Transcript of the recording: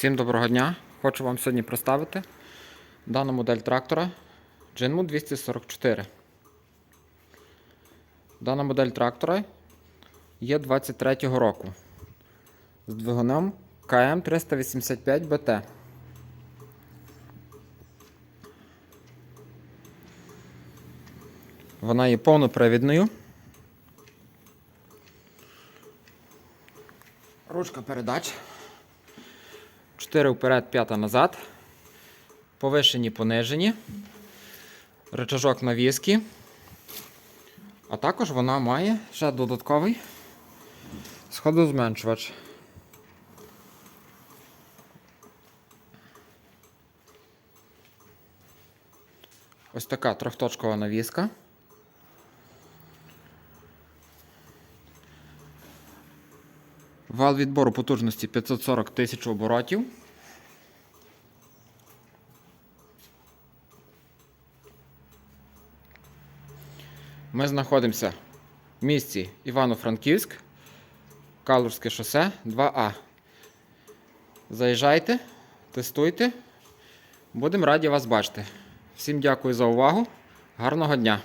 Всім доброго дня! Хочу вам сьогодні представити дану модель трактора Jinmu 244. Дана модель трактора є 23-го року з двигуном КМ 385 БТ. Вона є повнопривідною. Ручка передач. 4 вперед, 5 назад. Повишені, понижені. Рычажок навіски. А також вона має ще додатковий сходозменшувач. Ось така трьохточкова навіска. Вал відбору потужності 540 тисяч оборотів. Ми знаходимося в місті Івано-Франківськ, Калужське шосе 2А. Заїжджайте, тестуйте. Будемо раді вас бачити. Всім дякую за увагу. Гарного дня!